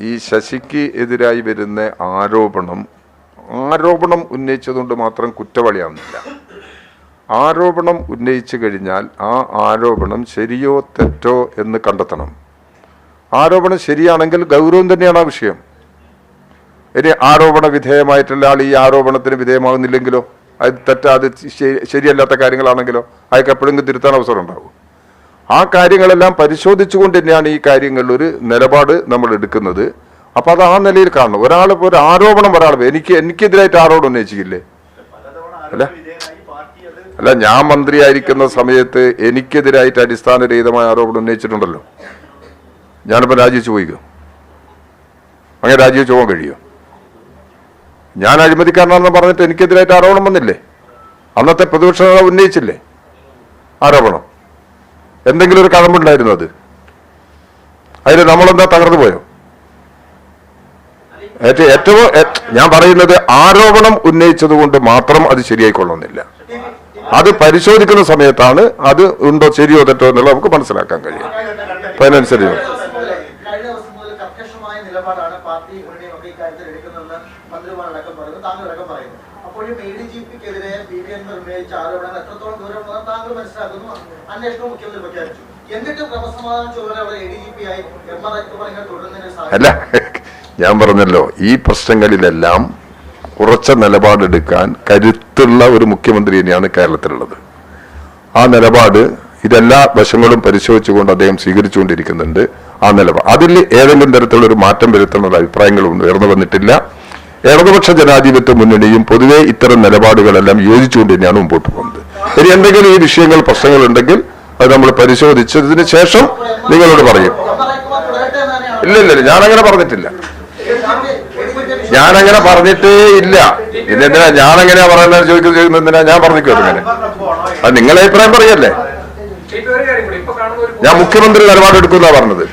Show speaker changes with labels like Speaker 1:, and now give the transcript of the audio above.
Speaker 1: ഈ ശശിക്ക് എതിരായി വരുന്ന ആരോപണം ആരോപണം ഉന്നയിച്ചതുകൊണ്ട് മാത്രം കുറ്റവാളിയാവുന്നില്ല. ആരോപണം ഉന്നയിച്ചു കഴിഞ്ഞാൽ ആ ആരോപണം ശരിയോ തെറ്റോ എന്ന് കണ്ടെത്തണം. ആരോപണം ശരിയാണെങ്കിൽ ഗൗരവം തന്നെയാണ് ആ വിഷയം. ഇനി ആരോപണ വിധേയമായിട്ടുള്ള ആൾ ഈ ആരോപണത്തിന് വിധേയമാകുന്നില്ലെങ്കിലോ അത് തെറ്റാ അത് ശരി- ശരിയല്ലാത്ത കാര്യങ്ങളാണെങ്കിലോ? അയാൾക്ക് എപ്പോഴെങ്കിലും തിരുത്താൻ അവസരം ഉണ്ടാവും? ആ കാര്യങ്ങളെല്ലാം പരിശോധിച്ചുകൊണ്ട് തന്നെയാണ് ഈ കാര്യങ്ങളിൽ ഒരു നിലപാട് നമ്മൾ എടുക്കുന്നത്. അപ്പൊ അത് ആ നിലയിൽ കാണണം. ഒരാൾ ഇപ്പൊ ഒരു ആരോപണം ഒരാൾ എനിക്ക് എനിക്കെതിരായിട്ട് ആരോപണം ഉന്നയിച്ചില്ലേ അല്ല. അല്ല ഞാൻ മന്ത്രിയായിരിക്കുന്ന സമയത്ത് എനിക്കെതിരായിട്ട് അടിസ്ഥാനരഹിതമായ ആരോപണം ഉന്നയിച്ചിട്ടുണ്ടല്ലോ. ഞാനിപ്പോ രാജിവെച്ച് പോയിക്കോ? അങ്ങനെ രാജിവെച്ച് പോകാൻ കഴിയോ? ഞാൻ അഴിമതിക്കാരനാണെന്ന് പറഞ്ഞിട്ട് എനിക്കെതിരായിട്ട് ആരോപണം വന്നില്ലേ? അന്നത്തെ പ്രതിപക്ഷ ഉന്നയിച്ചില്ലേ? ആരോപണം? എന്തെങ്കിലും ഒരു കഴമ്പുണ്ടായിരുന്നു അത്. അതിൽ നമ്മളെന്താ തകർന്നു പോയോ? ഏറ്റവും ഞാൻ പറയുന്നത് ആരോപണം ഉന്നയിച്ചത് കൊണ്ട് മാത്രം അത് ശരിയായിക്കൊള്ളുന്നില്ല. അത് പരിശോധിക്കുന്ന സമയത്താണ് അത് ഉണ്ടോ ശരിയോ തെറ്റോ എന്നുള്ളത് നമുക്ക് മനസ്സിലാക്കാൻ കഴിയും അതിനനുസരിച്ച്.
Speaker 2: നിലപാടാണ് പാർട്ടി ഇവരുടെയും ഒക്കെ ഇക്കാര്യത്തിൽ എടുക്കുന്നതെന്ന് മന്ത്രിമാരടക്കം പറയുന്നു താങ്കളടക്കം പറയുന്നു. അപ്പോഴും എ ഡി ജി പിക്കെതിരെ ബി ബി എൻ ഉന്നയിച്ച ആരോപണങ്ങൾ എത്രത്തോളം ദൂരമുണ്ടെന്ന് താങ്കൾ മനസ്സിലാക്കുന്നു? അന്വേഷണം മുഖ്യമന്ത്രി പ്രഖ്യാപിച്ചു. എന്നിട്ട് ക്രമസമാധാന ചുമതല അവിടെ എ ഡി ജി പി ആയി എം ആർ അക്ബർ ഇങ്ങനെ തുടരുന്നതിന്
Speaker 1: ഞാൻ പറഞ്ഞല്ലോ ഈ പ്രശ്നങ്ങളിലെല്ലാം ഉറച്ച നിലപാടെടുക്കാൻ കരുത്തുള്ള ഒരു മുഖ്യമന്ത്രി തന്നെയാണ് കേരളത്തിലുള്ളത്. ആ നിലപാട് ഇതെല്ലാ വശങ്ങളും പരിശോധിച്ചുകൊണ്ട് അദ്ദേഹം സ്വീകരിച്ചുകൊണ്ടിരിക്കുന്നുണ്ട്. ആ നിലപാട്. അതിൽ ഏതെങ്കിലും തരത്തിലുള്ള ഒരു മാറ്റം വരുത്തുന്ന അഭിപ്രായങ്ങളും ഉയർന്നു വന്നിട്ടില്ല. ഇടതുപക്ഷ ജനാധിപത്യ മുന്നണിയും പൊതുവെ ഇത്തരം നിലപാടുകളെല്ലാം യോജിച്ചുകൊണ്ട് തന്നെയാണ് മുമ്പോട്ട് പോകുന്നത്. ഇനി എന്തെങ്കിലും ഈ വിഷയങ്ങൾ പ്രശ്നങ്ങൾ ഉണ്ടെങ്കിൽ അത് നമ്മൾ പരിശോധിച്ചതിന് ശേഷം നിങ്ങളോട് പറയും. ഇല്ല ഇല്ല ഞാൻ അങ്ങനെ പറഞ്ഞിട്ടില്ല. ഞാനങ്ങനെ പറഞ്ഞിട്ടേ ഇല്ല. പിന്നെ എന്തിനാ? ഞാനെങ്ങനെയാ പറയുന്നത് ചോദിക്കുന്നത് ചോദിക്കുന്നത് എന്തിനാ? ഞാൻ പറഞ്ഞിക്കോ അങ്ങനെ അത് നിങ്ങളെ അഭിപ്രായം പറയല്ലേ? ഞാൻ മുഖ്യമന്ത്രി നിലപാടെടുക്കുന്ന പറഞ്ഞത്.